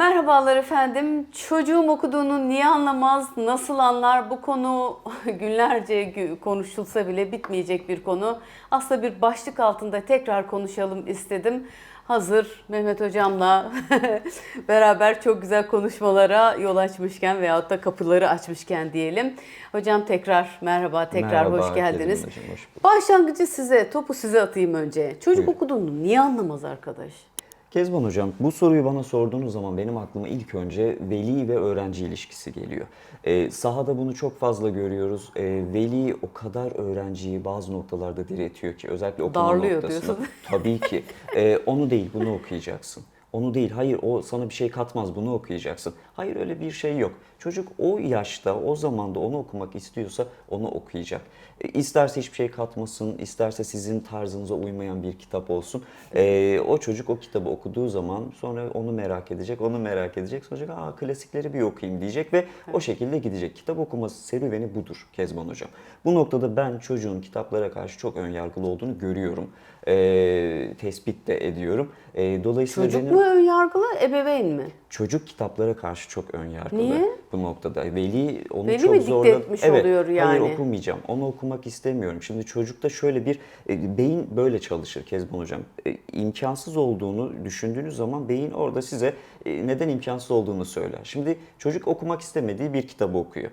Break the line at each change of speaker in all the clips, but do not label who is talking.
Merhabalar efendim. Çocuğum okuduğunu niye anlamaz, nasıl anlar? Bu konu günlerce gü- konuşulsa bile bitmeyecek bir konu. Aslında bir başlık altında tekrar konuşalım istedim. Hazır Mehmet Hocam'la beraber çok güzel konuşmalara yol açmışken veyahut da kapıları açmışken diyelim. Hocam tekrar merhaba, tekrar
Merhaba,
hoş geldiniz.
Hocam, hoş bulduk.
Başlangıcı size, topu size atayım önce. Çocuk
Buyurun.
okuduğunu niye anlamaz arkadaş?
Kezban Hocam bu soruyu bana sorduğunuz zaman benim aklıma ilk önce veli ve öğrenci ilişkisi geliyor. Ee, sahada bunu çok fazla görüyoruz. Ee, veli o kadar öğrenciyi bazı noktalarda diretiyor ki özellikle okuma
Darlıyor
noktasında.
diyorsun.
Tabii ki. Ee, onu değil bunu okuyacaksın. Onu değil, hayır o sana bir şey katmaz, bunu okuyacaksın. Hayır öyle bir şey yok. Çocuk o yaşta, o zamanda onu okumak istiyorsa onu okuyacak. E, İsterse hiçbir şey katmasın, isterse sizin tarzınıza uymayan bir kitap olsun. E, o çocuk o kitabı okuduğu zaman sonra onu merak edecek, onu merak edecek. Sonra aa klasikleri bir okuyayım diyecek ve o şekilde gidecek. Kitap okuması serüveni budur Kezban Hocam. Bu noktada ben çocuğun kitaplara karşı çok önyargılı olduğunu görüyorum. E, tespit de ediyorum. E, dolayısıyla
Çocuk
benim-
mu ön yargılı, ebeveyn mi?
Çocuk kitaplara karşı çok ön yargılı
Niye?
bu noktada. Veli onu
Veli
çok
mi
zorla...
etmiş oluyor yani?
Hayır okumayacağım. Onu okumak istemiyorum. Şimdi çocukta şöyle bir e, beyin böyle çalışır Kezban Hocam. E, imkansız olduğunu düşündüğünüz zaman beyin orada size e, neden imkansız olduğunu söyler. Şimdi çocuk okumak istemediği bir kitabı okuyor.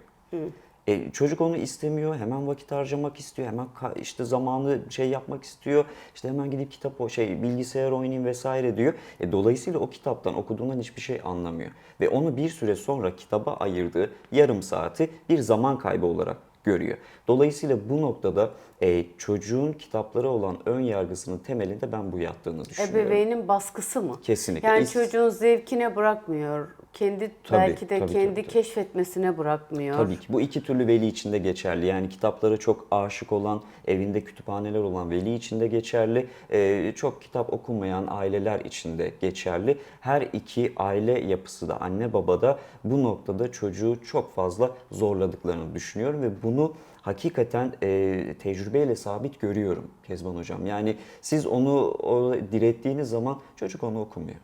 E, çocuk onu istemiyor, hemen vakit harcamak istiyor, hemen işte zamanı şey yapmak istiyor, işte hemen gidip kitap o şey bilgisayar oynayayım vesaire diyor. E, dolayısıyla o kitaptan okuduğundan hiçbir şey anlamıyor ve onu bir süre sonra kitaba ayırdığı yarım saati bir zaman kaybı olarak görüyor. Dolayısıyla bu noktada e, çocuğun kitaplara olan ön yargısının temelinde ben bu yattığını düşünüyorum.
Ebeveynin baskısı mı?
Kesinlikle.
Yani
İst-
çocuğun zevkine bırakmıyor. Kendi
Tabii,
belki de
tabii,
kendi
tabii, tabii.
keşfetmesine bırakmıyor.
Tabii ki. Bu iki türlü veli için de geçerli. Yani kitaplara çok aşık olan, evinde kütüphaneler olan veli için de geçerli. Ee, çok kitap okumayan aileler için de geçerli. Her iki aile yapısı da anne baba da bu noktada çocuğu çok fazla zorladıklarını düşünüyorum ve bunu hakikaten e, tecrübeyle sabit görüyorum Kezban Hocam. Yani siz onu o, direttiğiniz zaman çocuk onu okumuyor.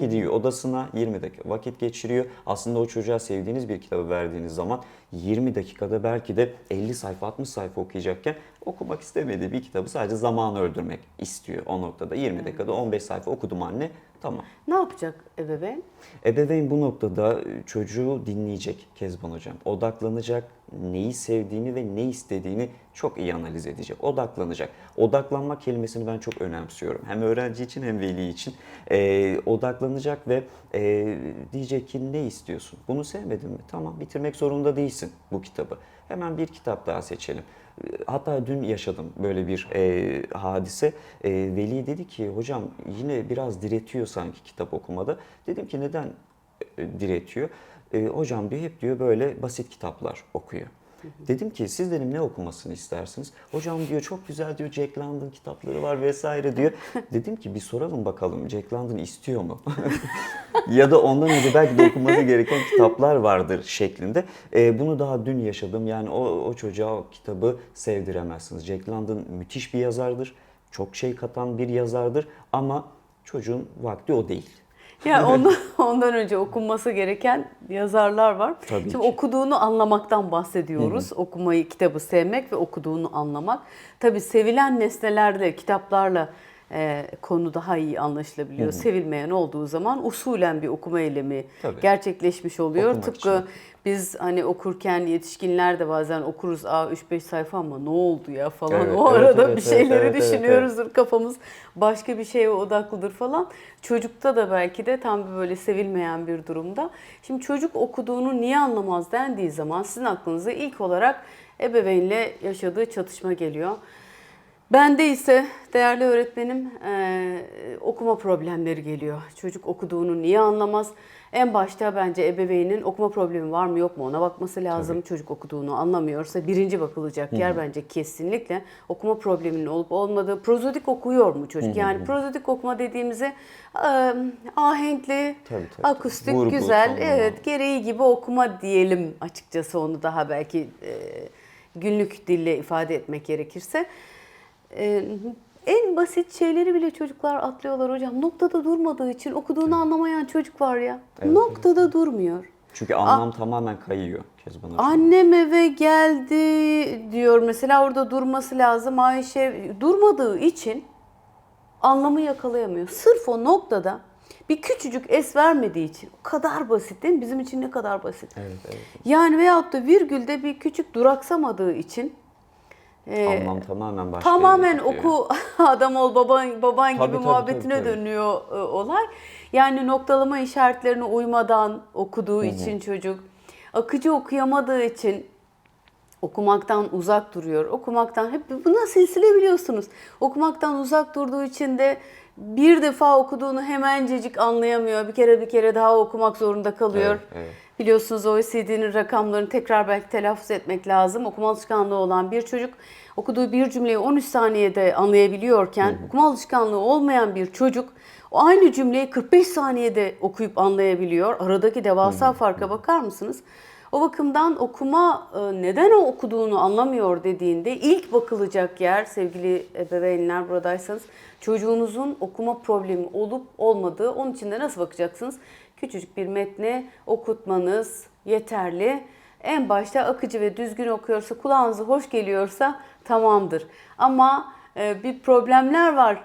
Gidiyor odasına 20 dakika vakit geçiriyor. Aslında o çocuğa sevdiğiniz bir kitabı verdiğiniz zaman 20 dakikada belki de 50 sayfa 60 sayfa okuyacakken okumak istemediği bir kitabı sadece zaman öldürmek istiyor o noktada. 20 dakikada 15 sayfa okudum anne tamam.
Ne yapacak ebeveyn?
Ebeveyn bu noktada çocuğu dinleyecek Kezban Hocam. Odaklanacak, neyi sevdiğini ve ne istediğini çok iyi analiz edecek. Odaklanacak. Odaklanma kelimesini ben çok önemsiyorum. Hem öğrenci için hem veli için. Ee, odaklanacak ve e, diyecek ki ne istiyorsun? Bunu sevmedin mi? Tamam bitirmek zorunda değilsin bu kitabı. Hemen bir kitap daha seçelim. Hatta dün yaşadım böyle bir e, hadise. E, Veli dedi ki hocam yine biraz diretiyor sanki kitap okumada. Dedim ki neden e, diretiyor? E, hocam diyor hep diyor böyle basit kitaplar okuyor. Dedim ki siz dedim ne okumasını istersiniz? Hocam diyor çok güzel diyor Jack London kitapları var vesaire diyor. Dedim ki bir soralım bakalım Jack London istiyor mu? ya da ondan önce belki de okuması gereken kitaplar vardır şeklinde. E, bunu daha dün yaşadım. Yani o, o çocuğa o kitabı sevdiremezsiniz. Jack London müthiş bir yazardır. Çok şey katan bir yazardır ama çocuğun vakti o değil.
Ya ondan, ondan önce okunması gereken yazarlar var.
Tabii
Şimdi
ki.
okuduğunu anlamaktan bahsediyoruz. Okumayı, kitabı sevmek ve okuduğunu anlamak. Tabii sevilen nesnelerle, kitaplarla e, konu daha iyi anlaşılabiliyor. Sevilmeyen olduğu zaman usulen bir okuma eylemi
Tabii.
gerçekleşmiş oluyor.
Okumak
Tıpkı
için.
biz hani okurken yetişkinler de bazen okuruz a 3-5 sayfa ama ne oldu ya falan.
Evet,
o
evet,
arada
evet,
bir
evet,
şeyleri
evet, evet,
düşünüyoruzdur kafamız başka bir şeye odaklıdır falan. Çocukta da belki de tam bir böyle sevilmeyen bir durumda. Şimdi çocuk okuduğunu niye anlamaz dendiği zaman sizin aklınıza ilk olarak ebeveynle yaşadığı çatışma geliyor. Bende ise değerli öğretmenim eee, okuma problemleri geliyor. Çocuk okuduğunu niye anlamaz? En başta bence ebeveynin okuma problemi var mı yok mu ona bakması lazım. Çocuk okuduğunu anlamıyorsa birinci bakılacak yer bence kesinlikle okuma probleminin olup olmadığı. Prozodik okuyor mu çocuk? Yani prozodik okuma dediğimizi eee, ahenkli,
Tabii, tabii, tabii.
akustik,
Vurgulu,
güzel,
tonlama.
evet gereği gibi okuma diyelim açıkçası onu daha belki eee, günlük dille ifade etmek gerekirse. Ee, En basit şeyleri bile çocuklar atlıyorlar hocam. Noktada durmadığı için okuduğunu anlamayan çocuk var ya.
Evet,
Noktada durmuyor.
Çünkü anlam tamamen kayıyor Kezban Hocam.
Annem eve geldi diyor mesela orada durması lazım. Ayşe durmadığı için anlamı yakalayamıyor. Sırf o noktada bir küçücük es vermediği için o kadar basit değil mi? Bizim için ne kadar basit.
Evet, evet.
Yani veyahut da virgülde bir küçük duraksamadığı için e,
Anlam tamamen başka
tamamen oku adam ol baban baban
Tabii,
gibi
tabii,
muhabbetine
tabii, tabii.
dönüyor e, olay. Yani noktalama işaretlerine uymadan okuduğu için çocuk akıcı okuyamadığı için okumaktan uzak duruyor. Okumaktan hep buna silsile biliyorsunuz. Okumaktan uzak durduğu için de bir defa okuduğunu hemencecik anlayamıyor. Bir kere bir kere daha okumak zorunda kalıyor.
Evet, evet.
Biliyorsunuz OECD'nin rakamlarını tekrar belki telaffuz etmek lazım. Okuma alışkanlığı olan bir çocuk okuduğu bir cümleyi 13 saniyede anlayabiliyorken okuma alışkanlığı olmayan bir çocuk o aynı cümleyi 45 saniyede okuyup anlayabiliyor. Aradaki devasa farka bakar mısınız? O bakımdan okuma e, neden o okuduğunu anlamıyor dediğinde ilk bakılacak yer sevgili ebeveynler buradaysanız çocuğunuzun okuma problemi olup olmadığı. Onun için de nasıl bakacaksınız? Küçücük bir metni okutmanız yeterli. En başta akıcı ve düzgün okuyorsa, kulağınıza hoş geliyorsa tamamdır. Ama e, bir problemler var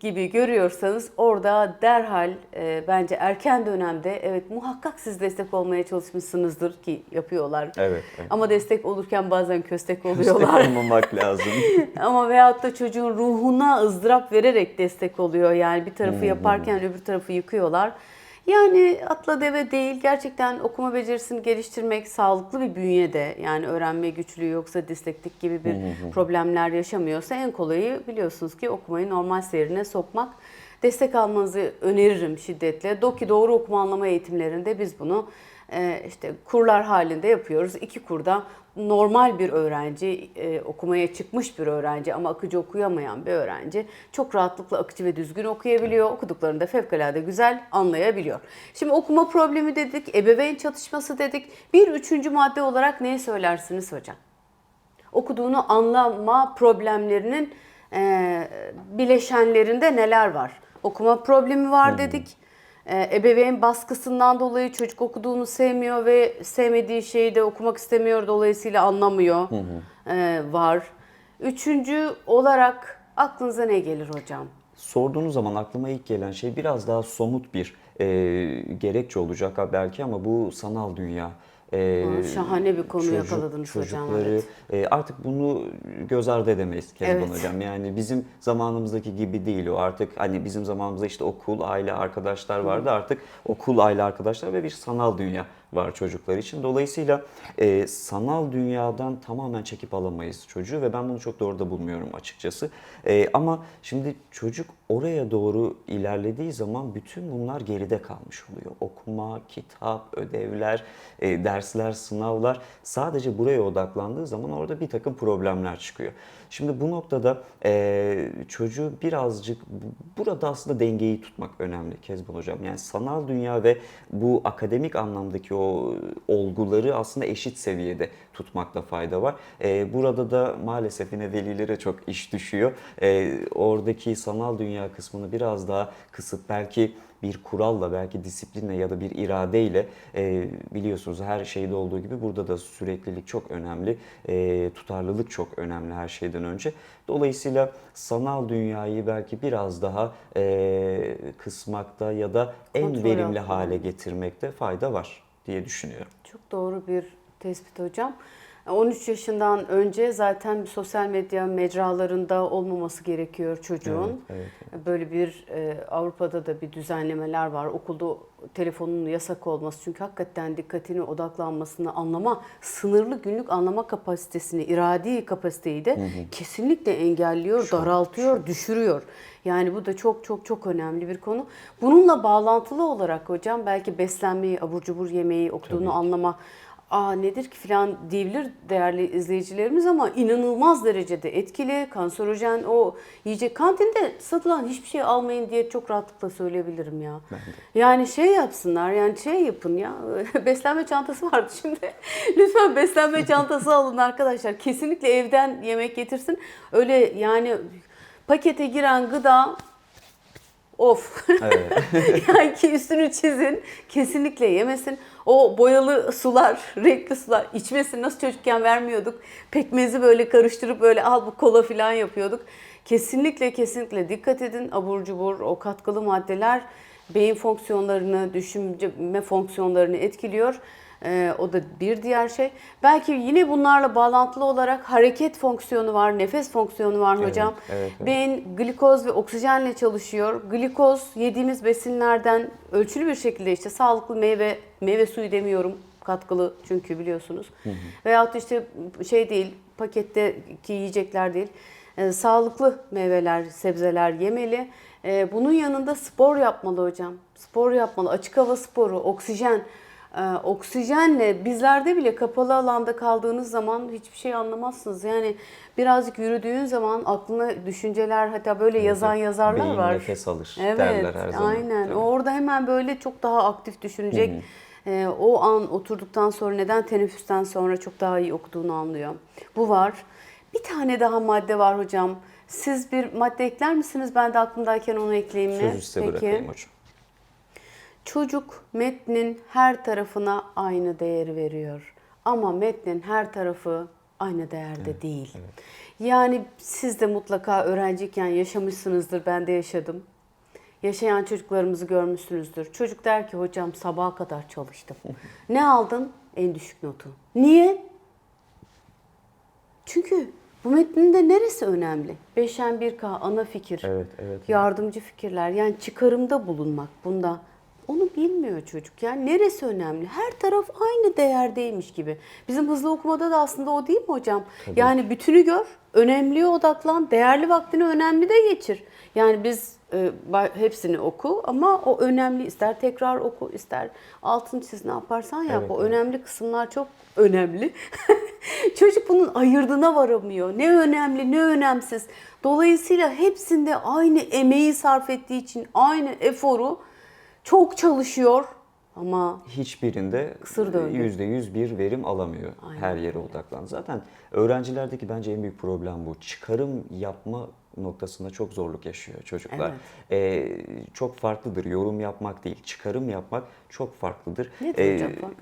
gibi görüyorsanız orada derhal e, bence erken dönemde evet muhakkak siz destek olmaya çalışmışsınızdır ki yapıyorlar.
Evet, evet.
Ama destek olurken bazen köstek oluyorlar.
olmamak lazım.
Ama veyahut da çocuğun ruhuna ızdırap vererek destek oluyor. Yani bir tarafı yaparken öbür tarafı yıkıyorlar. Yani atla deve değil. Gerçekten okuma becerisini geliştirmek sağlıklı bir bünyede yani öğrenme güçlüğü yoksa disteklik gibi bir problemler yaşamıyorsa en kolayı biliyorsunuz ki okumayı normal seyrine sokmak. Destek almanızı öneririm şiddetle. Doki doğru okuma anlama eğitimlerinde biz bunu e, işte kurlar halinde yapıyoruz. İki kurda normal bir öğrenci, e, okumaya çıkmış bir öğrenci ama akıcı okuyamayan bir öğrenci çok rahatlıkla akıcı ve düzgün okuyabiliyor. Okuduklarını da fevkalade güzel anlayabiliyor. Şimdi okuma problemi dedik, ebeveyn çatışması dedik. Bir üçüncü madde olarak neyi söylersiniz hocam? okuduğunu anlama problemlerinin e, bileşenlerinde neler var? Okuma problemi var dedik. E, ebeveyn baskısından dolayı çocuk okuduğunu sevmiyor ve sevmediği şeyi de okumak istemiyor dolayısıyla anlamıyor e, var. Üçüncü olarak aklınıza ne gelir hocam?
Sorduğunuz zaman aklıma ilk gelen şey biraz daha somut bir e, gerekçe olacak belki ama bu sanal dünya. E,
şahane bir konu
çocuk-
yakaladınız hocam,
çocukları,
evet.
e, artık bunu göz ardı edemeyiz Kezban
Evet.
Hocam. Yani bizim zamanımızdaki gibi değil o artık hani bizim zamanımızda işte okul, aile, arkadaşlar vardı artık okul, aile, arkadaşlar ve bir sanal dünya var çocuklar için. Dolayısıyla e, sanal dünyadan tamamen çekip alamayız çocuğu ve ben bunu çok doğru da bulmuyorum açıkçası. E, ama şimdi çocuk oraya doğru ilerlediği zaman bütün bunlar geride kalmış oluyor. Okuma, kitap, ödevler, e, dersler, sınavlar sadece buraya odaklandığı zaman orada bir takım problemler çıkıyor. Şimdi bu noktada e, çocuğu birazcık bu- burada aslında dengeyi tutmak önemli Kezban Hocam. Yani sanal dünya ve bu akademik anlamdaki o olguları aslında eşit seviyede tutmakta fayda var. E, burada da maalesef yine velilere çok iş düşüyor. E, oradaki sanal dünya kısmını biraz daha kısıp belki bir kuralla, belki disiplinle ya da bir iradeyle e, biliyorsunuz her şeyde olduğu gibi burada da süreklilik çok önemli, e, tutarlılık çok önemli her şeyden önce. Dolayısıyla sanal dünyayı belki biraz daha e, kısmakta ya da en
Kontrol
verimli
altında.
hale getirmekte fayda var diye düşünüyorum.
Çok doğru bir tespit hocam. 13 yaşından önce zaten sosyal medya mecralarında olmaması gerekiyor çocuğun.
Evet,
Böyle bir e, Avrupa'da da bir düzenlemeler var. Okulda telefonun yasak olması çünkü hakikaten dikkatini odaklanmasını anlama, sınırlı günlük anlama kapasitesini, iradi kapasiteyi de kesinlikle engelliyor, daraltıyor, düşürüyor. Yani bu da çok çok çok önemli bir konu. Bununla bağlantılı olarak hocam belki beslenmeyi, abur cubur yemeyi, okuduğunu anlama aa nedir ki falan diyebilir değerli izleyicilerimiz ama inanılmaz derecede etkili, kanserojen o yiyecek. Kantinde satılan hiçbir şey almayın diye çok rahatlıkla söyleyebilirim ya. Yani şey yapsınlar yani şey yapın ya beslenme çantası vardı şimdi. Lütfen beslenme çantası alın arkadaşlar. Kesinlikle evden yemek getirsin. Öyle yani pakete giren gıda of.
Evet.
yani ki üstünü çizin. Kesinlikle yemesin. O boyalı sular, renkli sular içmesin. Nasıl çocukken vermiyorduk. Pekmezi böyle karıştırıp böyle al bu kola falan yapıyorduk. Kesinlikle kesinlikle dikkat edin. Abur cubur, o katkılı maddeler beyin fonksiyonlarını, düşünme fonksiyonlarını etkiliyor. Ee, o da bir diğer şey. Belki yine bunlarla bağlantılı olarak hareket fonksiyonu var, nefes fonksiyonu var
Evet,
hocam.
evet, evet.
Beyin glikoz ve oksijenle çalışıyor. Glikoz yediğimiz besinlerden ölçülü bir şekilde işte sağlıklı meyve, meyve suyu demiyorum katkılı çünkü biliyorsunuz. Veyahut da işte şey değil paketteki yiyecekler değil. Ee, sağlıklı meyveler, sebzeler yemeli. Ee, bunun yanında spor yapmalı hocam. Spor yapmalı. Açık hava sporu, oksijen. Ee, oksijenle bizlerde bile kapalı alanda kaldığınız zaman hiçbir şey anlamazsınız. Yani birazcık yürüdüğün zaman aklına düşünceler hatta böyle yazan yazarlar
Beyin
var.
nefes alır
Evet,
derler her zaman.
aynen.
Tabii.
Orada hemen böyle çok daha aktif düşünecek. Ee, o an oturduktan sonra neden teneffüsten sonra çok daha iyi okuduğunu anlıyor. Bu var. Bir tane daha madde var hocam. Siz bir madde ekler misiniz? Ben de aklımdayken onu ekleyeyim mi?
Sözü size bırakayım hocam.
Çocuk metnin her tarafına aynı değeri veriyor. Ama metnin her tarafı aynı değerde değil. Yani siz de mutlaka öğrenciyken yaşamışsınızdır. Ben de yaşadım. Yaşayan çocuklarımızı görmüşsünüzdür. Çocuk der ki hocam sabaha kadar çalıştım. ne aldın? En düşük notu. Niye? Çünkü bu metnin de neresi önemli? 5'en 1K ana fikir.
Evet, evet.
Yardımcı fikirler yani çıkarımda bulunmak bunda. Onu bilmiyor çocuk. Yani neresi önemli? Her taraf aynı değerdeymiş gibi. Bizim hızlı okumada da aslında o değil mi hocam? Yani bütünü gör, önemliye odaklan, değerli vaktini önemli de geçir. Yani biz e, hepsini oku ama o önemli ister tekrar oku ister altın çiz ne yaparsan yap.
Evet,
o
evet.
önemli kısımlar çok önemli. Çocuk bunun ayırdına varamıyor. Ne önemli ne önemsiz. Dolayısıyla hepsinde aynı emeği sarf ettiği için aynı eforu çok çalışıyor ama
hiçbirinde
döngü.
yüzde yüz bir verim alamıyor. Her yere odaklan. Zaten öğrencilerdeki bence en büyük problem bu. Çıkarım yapma noktasında çok zorluk yaşıyor çocuklar. Ee, çok farklıdır. Yorum yapmak değil, çıkarım yapmak çok farklıdır. Ee,
hocam fark?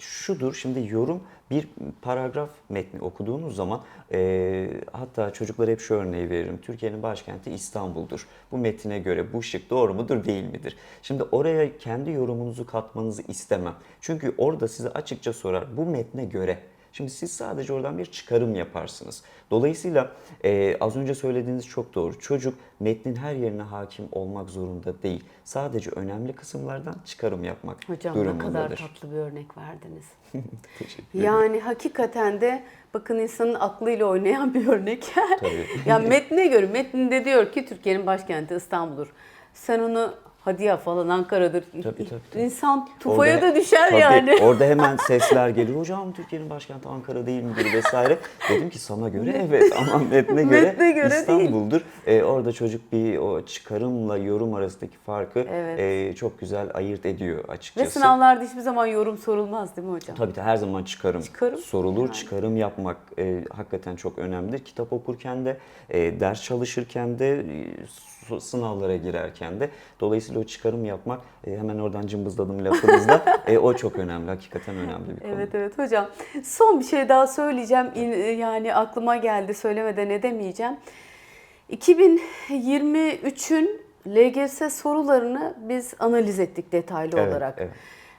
Şudur, şimdi yorum bir paragraf metni okuduğunuz zaman e, hatta çocuklara hep şu örneği veririm. Türkiye'nin başkenti İstanbul'dur. Bu metine göre bu şık doğru mudur değil midir? Şimdi oraya kendi yorumunuzu katmanızı istemem. Çünkü orada size açıkça sorar bu metne göre. Şimdi siz sadece oradan bir çıkarım yaparsınız. Dolayısıyla e, az önce söylediğiniz çok doğru. Çocuk metnin her yerine hakim olmak zorunda değil. Sadece önemli kısımlardan çıkarım yapmak
Hocam ne kadar
durumundadır.
tatlı bir örnek verdiniz.
Teşekkür ederim.
Yani hakikaten de bakın insanın aklıyla oynayan bir örnek.
Tabii.
yani metne göre metninde diyor ki Türkiye'nin başkenti İstanbul'dur. Sen onu hadi ya falan Ankara'dır.
Tabii, tabii, tabii.
İnsan tufaya
Orada-
da düşer
Tabii,
yani.
Orada hemen sesler geliyor. Hocam Türkiye'nin başkenti Ankara değil midir vesaire. Dedim ki sana göre evet ama metne göre,
Metne göre değil.
İstanbul'dur. Ee, orada çocuk bir o çıkarımla yorum arasındaki farkı
Evet.
e, çok güzel ayırt ediyor açıkçası.
Ve sınavlarda hiçbir zaman yorum sorulmaz değil mi hocam?
Tabii ki her zaman çıkarım,
Çıkarım,
sorulur.
yani.
Çıkarım yapmak e, hakikaten çok önemlidir. Kitap okurken de, e, ders çalışırken de, e, sınavlara girerken de. Dolayısıyla o çıkarım yapmak, e, hemen oradan cımbızladım lafınızda, e, o çok önemli. Hakikaten önemli bir konu.
Evet evet hocam. Son bir şey daha söyleyeceğim. İn- Yani aklıma geldi söylemeden edemeyeceğim. 2023'ün LGS sorularını biz analiz ettik detaylı
Evet,
olarak.
evet.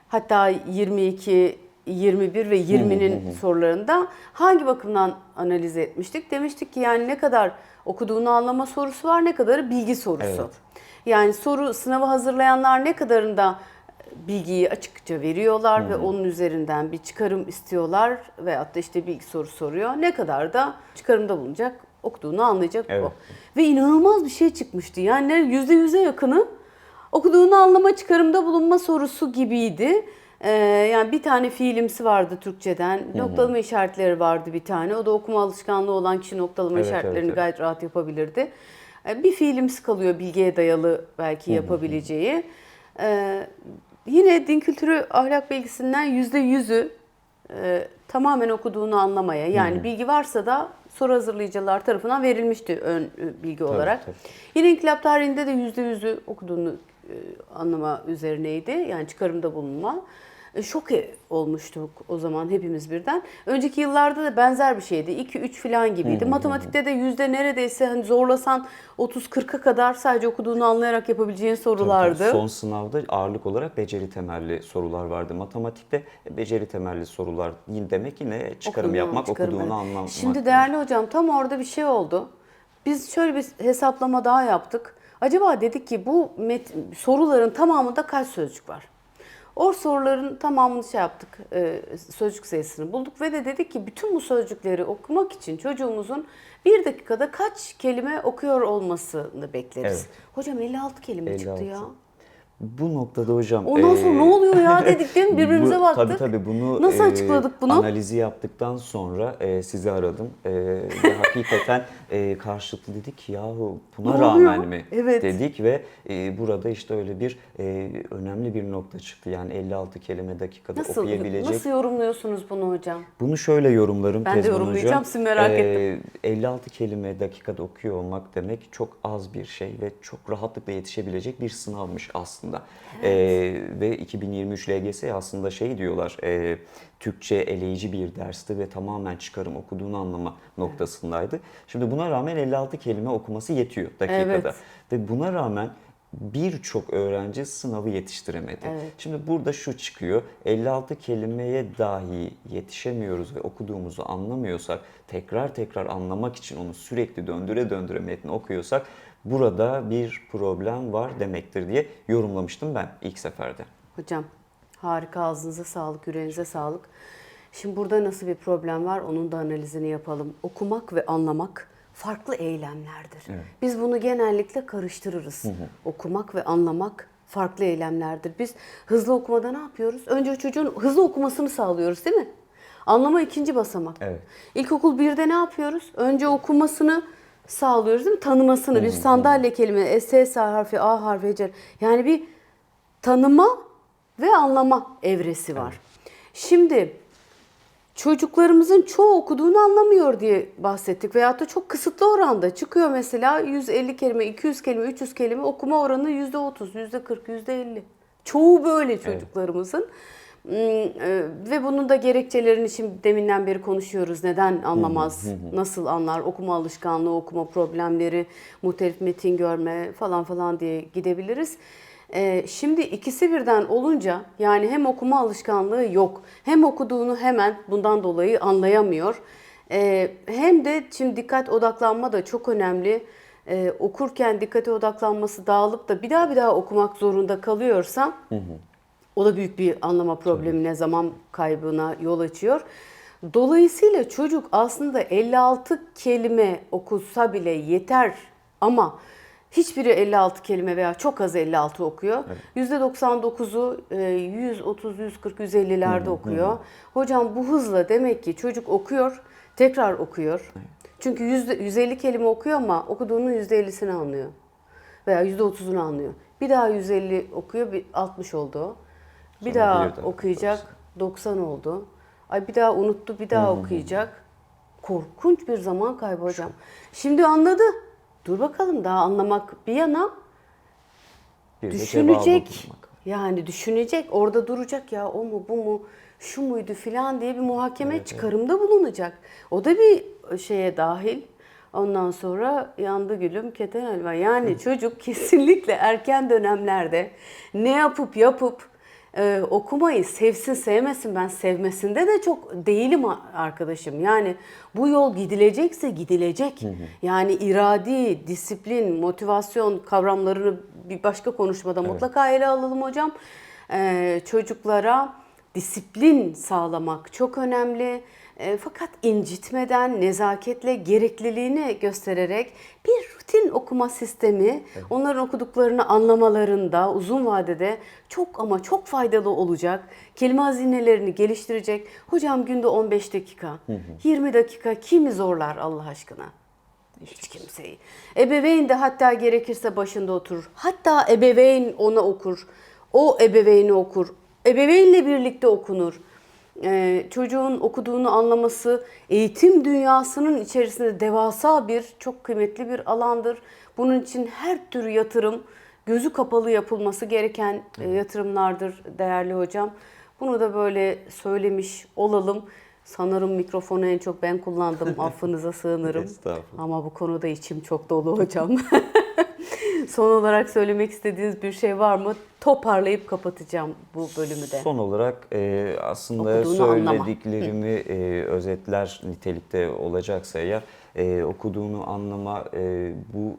Hatta 22, 21 ve 20'nin sorularında hangi bakımdan analiz etmiştik? Demiştik ki yani ne kadar okuduğunu anlama sorusu var, ne kadarı bilgi sorusu.
Evet.
Yani soru sınavı hazırlayanlar ne kadarında bilgiyi açıkça veriyorlar ve onun üzerinden bir çıkarım istiyorlar veyahut da işte bilgi soru soruyor. Ne kadar da çıkarımda bulunacak, okuduğunu anlayacak
Evet.
o. Ve inanılmaz bir şey çıkmıştı. Yani yüzde yüze yakını okuduğunu anlama çıkarımda bulunma sorusu gibiydi. Ee, yani bir tane fiilimsi vardı Türkçeden. Noktalama işaretleri vardı bir tane. O da okuma alışkanlığı olan kişi noktalama
Evet,
işaretlerini
evet, evet.
gayet rahat yapabilirdi. Ee, bir fiilimsi kalıyor bilgiye dayalı belki yapabileceği. Ee, yine din kültürü ahlak bilgisinden yüzde yüzü e, tamamen okuduğunu anlamaya yani bilgi varsa da soru hazırlayıcılar tarafından verilmişti ön e, bilgi olarak.
tabii.
Yine inkılap tarihinde de yüzde yüzü okuduğunu e, anlama üzerineydi. Yani çıkarımda bulunma. E, Şok olmuştuk o zaman hepimiz birden. Önceki yıllarda da benzer bir şeydi. 2-3 falan gibiydi. Matematikte de yüzde neredeyse hani zorlasan 30-40'a kadar sadece okuduğunu anlayarak yapabileceğin sorulardı.
Son sınavda ağırlık olarak beceri temelli sorular vardı. Matematikte e, beceri temelli sorular yine demek yine çıkarım
Okuduğunu,
yapmak,
çıkarım
okuduğunu anlamak.
Şimdi değerli hocam tam orada bir şey oldu. Biz şöyle bir hesaplama daha yaptık. Acaba dedik ki bu met- soruların tamamında kaç sözcük var? O soruların tamamını şey yaptık, e, sözcük sayısını bulduk ve de dedik ki bütün bu sözcükleri okumak için çocuğumuzun bir dakikada kaç kelime okuyor olmasını bekleriz.
Evet.
Hocam 56 kelime çıktı
56.
ya.
Bu noktada hocam...
Ondan sonra
eee,
ne oluyor ya dedik değil mi? Birbirimize
bu-
baktık.
Tabii tabii bunu
Nasıl açıkladık bunu?
Analizi yaptıktan sonra eee, sizi aradım Eee, ve hakikaten eee, karşılıklı dedik yahu buna
Ne oluyor?
rağmen mi
Evet.
dedik ve eee, burada işte öyle bir eee, önemli bir nokta çıktı. Yani 56 kelime dakikada
Nasıl,
okuyabilecek.
nasıl yorumluyorsunuz bunu hocam?
Bunu şöyle yorumlarım
Ben de yorumlayacağım,
Hocam.
siz merak
Ee, 56 kelime dakikada okuyor olmak demek çok az bir şey ve çok rahatlıkla yetişebilecek bir sınavmış aslında. Ee, ve 2023 LGS aslında şey diyorlar, e, Türkçe eleyici bir dersti ve tamamen çıkarım okuduğunu anlama noktasındaydı. Şimdi buna rağmen 56 kelime okuması yetiyor dakikada.
Evet.
Ve buna rağmen birçok öğrenci sınavı yetiştiremedi.
Evet.
Şimdi burada şu çıkıyor. 56 kelimeye dahi yetişemiyoruz ve okuduğumuzu anlamıyorsak, tekrar tekrar anlamak için onu sürekli döndüre döndüre metni okuyorsak burada bir problem var demektir diye yorumlamıştım ben ilk seferde.
Hocam harika ağzınıza sağlık, yüreğinize sağlık. Şimdi burada nasıl bir problem var onun da analizini yapalım. Okumak ve anlamak farklı eylemlerdir. Biz bunu genellikle karıştırırız. Okumak ve anlamak farklı eylemlerdir. Biz hızlı okumada ne yapıyoruz? Önce çocuğun hızlı okumasını sağlıyoruz değil mi? Anlama ikinci basamak.
Evet.
İlkokul 1'de ne yapıyoruz? Önce okumasını sağlıyoruz değil mi? Tanımasını. Bir sandalye kelime, S harfi, A harfi, Hece. Yani bir tanıma ve anlama evresi var. Şimdi çocuklarımızın çoğu okuduğunu anlamıyor diye bahsettik. Veyahut da çok kısıtlı oranda çıkıyor mesela 150 kelime, 200 kelime, 300 kelime okuma oranı %30, %40, %50. Çoğu böyle çocuklarımızın. Hmm, e, Ve bunun da gerekçelerini şimdi deminden beri konuşuyoruz. Neden anlamaz, nasıl anlar, okuma alışkanlığı, okuma problemleri, muhtelif metin görme falan falan diye gidebiliriz. Ee, şimdi ikisi birden olunca yani hem okuma alışkanlığı yok hem okuduğunu hemen bundan dolayı anlayamıyor. Ee, hem de şimdi dikkat odaklanma da çok önemli. Ee, okurken dikkate odaklanması dağılıp da bir daha bir daha okumak zorunda kalıyorsa o da büyük bir anlama problemine, zaman kaybına yol açıyor. Dolayısıyla çocuk aslında 56 kelime okusa bile yeter ama hiçbiri 56 kelime veya çok az 56 okuyor. %99'u e, 130, 140, 150'lerde okuyor. Hocam bu hızla demek ki çocuk okuyor, tekrar okuyor. Çünkü yüzde- 150 kelime okuyor ama okuduğunun %50'sini anlıyor. Veya %30'unu anlıyor. Bir daha 150 okuyor, bir 60 oldu. Bir
Sonra
daha
bir daha
okuyacak, 90 oldu. Ay bir daha unuttu, bir daha okuyacak. Korkunç bir zaman kaybı hocam. Şimdi anladı. Dur bakalım daha anlamak bir yana
Bir
düşünecek. Yani düşünecek, orada duracak ya o mu bu mu şu muydu filan diye bir muhakeme çıkarımda bulunacak. O da bir şeye dahil. Ondan sonra yandı gülüm keten elva. Yani çocuk kesinlikle erken dönemlerde ne yapıp yapıp e, okumayı sevsin sevmesin ben sevmesinde de çok değilim arkadaşım. Yani bu yol gidilecekse gidilecek. Yani iradi, disiplin, motivasyon kavramlarını bir başka konuşmada mutlaka ele alalım hocam. E, çocuklara disiplin sağlamak çok önemli. E, fakat incitmeden, nezaketle, gerekliliğini göstererek bir rutin okuma sistemi onların okuduklarını anlamalarında uzun vadede çok ama çok faydalı olacak. Kelime hazinelerini geliştirecek. Hocam günde 15 dakika, 20 dakika kimi zorlar Allah aşkına? Hiç kimseyi. Ebeveyn de hatta gerekirse başında oturur. Hatta ebeveyn ona okur. O ebeveyni okur. Ebeveynle birlikte okunur. Ee, çocuğun okuduğunu anlaması eğitim dünyasının içerisinde devasa bir çok kıymetli bir alandır. Bunun için her türlü yatırım gözü kapalı yapılması gereken e, yatırımlardır değerli hocam. Bunu da böyle söylemiş olalım. Sanırım mikrofonu en çok ben kullandım. Affınıza sığınırım. Ama bu konuda içim çok dolu hocam. Son olarak söylemek istediğiniz bir şey var mı? Toparlayıp kapatacağım bu bölümü de.
Son olarak e, aslında
Okuduğunu
söylediklerimi e, özetler nitelikte olacaksa eğer e, okuduğunu anlama e, bu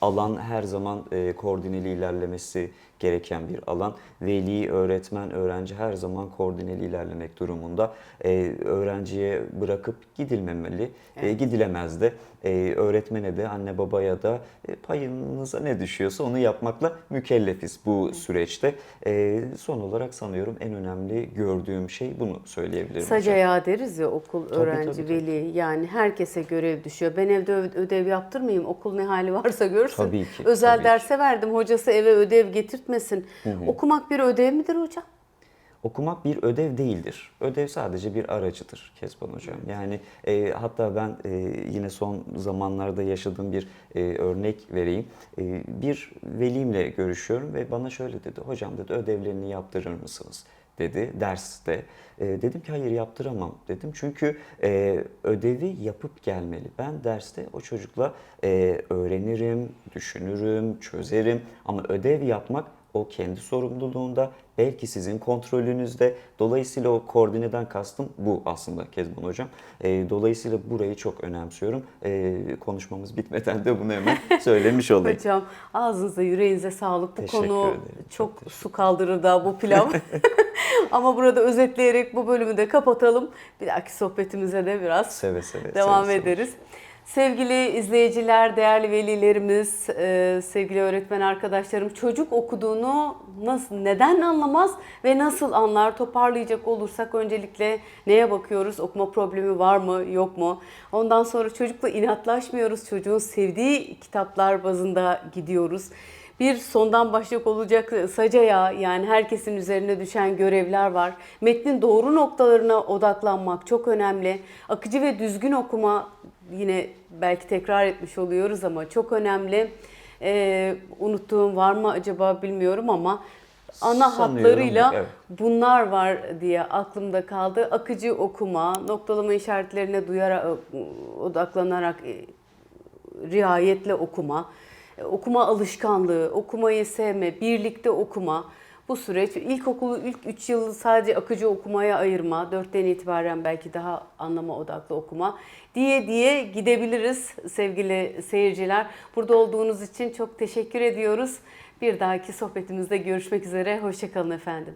alan her zaman e, koordineli ilerlemesi gereken bir alan. Veli, öğretmen, öğrenci her zaman koordineli ilerlemek durumunda. E, öğrenciye bırakıp gidilmemeli, e, gidilemez de. E, öğretmene de, anne babaya da e, payınıza ne düşüyorsa onu yapmakla mükellefiz bu süreçte. E, son olarak sanıyorum en önemli gördüğüm şey bunu söyleyebilirim.
Sac
hocam.
ayağı deriz ya okul öğrenci
tabii, tabii.
veli yani herkese görev düşüyor. Ben evde ödev yaptırmayayım okul ne hali varsa görsün.
Tabii ki,
Özel
tabii ki.
derse verdim hocası eve ödev getirtmesin. Okumak bir ödev midir hocam?
Okumak bir ödev değildir. Ödev sadece bir aracıdır Kezban Hocam. Yani e, hatta ben e, yine son zamanlarda yaşadığım bir e, örnek vereyim. E, bir velimle görüşüyorum ve bana şöyle dedi. Hocam dedi ödevlerini yaptırır mısınız? dedi derste. E, dedim ki hayır yaptıramam dedim. Çünkü e, ödevi yapıp gelmeli. Ben derste o çocukla e, öğrenirim, düşünürüm, çözerim ama ödev yapmak o kendi sorumluluğunda, belki sizin kontrolünüzde. Dolayısıyla o koordineden kastım bu aslında Kezban Hocam. E, dolayısıyla burayı çok önemsiyorum. E, konuşmamız bitmeden de bunu hemen söylemiş olayım.
Hocam ağzınıza yüreğinize sağlık. Bu
Teşekkür
konu
ederim.
çok su kaldırır daha bu pilav. Ama burada özetleyerek bu bölümü de kapatalım. Bir dahaki sohbetimize de biraz
Seve seve.
devam
seve seve.
Sevgili izleyiciler, değerli velilerimiz, e, sevgili öğretmen arkadaşlarım çocuk okuduğunu nasıl, neden anlamaz ve nasıl anlar toparlayacak olursak öncelikle neye bakıyoruz? Okuma problemi var mı, yok mu? Ondan sonra çocukla inatlaşmıyoruz. Çocuğun sevdiği kitaplar bazında gidiyoruz. Bir sondan başlayacak olacak sacaya yani herkesin üzerine düşen görevler var. Metnin doğru noktalarına odaklanmak çok önemli. Akıcı ve düzgün okuma yine belki tekrar etmiş oluyoruz ama çok önemli. Ee, unuttuğum var mı acaba bilmiyorum ama ana
Sanıyorum,
hatlarıyla
evet.
bunlar var diye aklımda kaldı. Akıcı okuma, noktalama işaretlerine duyarak, odaklanarak e, riayetle okuma, e, okuma alışkanlığı, okumayı sevme, birlikte okuma. Bu süreç ilkokulu ilk 3 yılı sadece akıcı okumaya ayırma, 4'ten itibaren belki daha anlama odaklı okuma diye diye gidebiliriz sevgili seyirciler. Burada olduğunuz için çok teşekkür ediyoruz. Bir dahaki sohbetimizde görüşmek üzere. Hoşçakalın efendim.